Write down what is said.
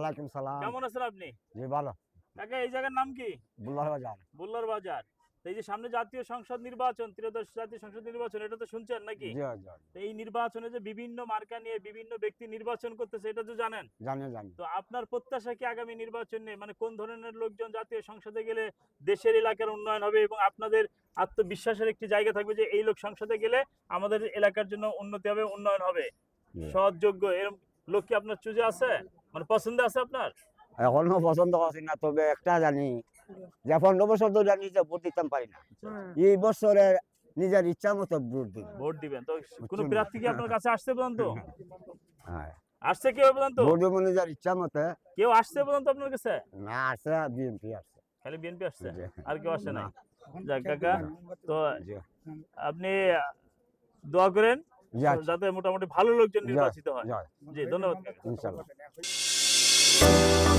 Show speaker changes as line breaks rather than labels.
ওয়ালাইকুম সালাম।
কেমন আছেন আপনি?
জি ভালো।
কাকা এই জায়গার নাম কি?
বুল্লাহ বাজার।
বুল্লার বাজার। এই যে সামনে জাতীয় সংসদ নির্বাচন ত্রয়োদশ জাতীয় সংসদ নির্বাচন এটা তো শুনছেন নাকি? এই নির্বাচনে যে বিভিন্ন মার্কা নিয়ে বিভিন্ন ব্যক্তি নির্বাচন করতেছে এটা তো জানেন?
জানি জানি।
তো আপনার প্রত্যাশা কি আগামী নির্বাচনে মানে কোন ধরনের লোকজন জাতীয় সংসদে গেলে দেশের এলাকার উন্নয়ন হবে এবং আপনাদের আত্মবিশ্বাসের একটি জায়গা থাকবে যে এই লোক সংসদে গেলে আমাদের এলাকার জন্য উন্নতি হবে উন্নয়ন হবে। সৎ এরকম লোক কি আপনার চুজে আছে? মানে পছন্দ আছে আপনার?
এখনও পছন্দ করছি না তবে একটা জানি যে পনেরো বছর জানি যে ভোট দিতাম পারি না। এই বছরে নিজের ইচ্ছা মতো ভোট দিন
ভোট দিবেন। তো কোনো প্রার্থী কি আপনার কাছে আসছে পর্যন্ত?
হ্যাঁ।
আসছে কেউ পর্যন্ত?
ভোট দেবো নিজের ইচ্ছা মতো।
কেউ আসছে পর্যন্ত আপনার কাছে?
না আসে বিএনপি আসছে।
খালি বিএনপি আসছে? আর কেউ আসে না। যাক কাকা তো আপনি দোয়া করেন
আচ্ছা।
যাতে মোটামুটি ভালো লোকজন নির্বাচিত হয়।
জি।
ধন্যবাদ কাকা।
you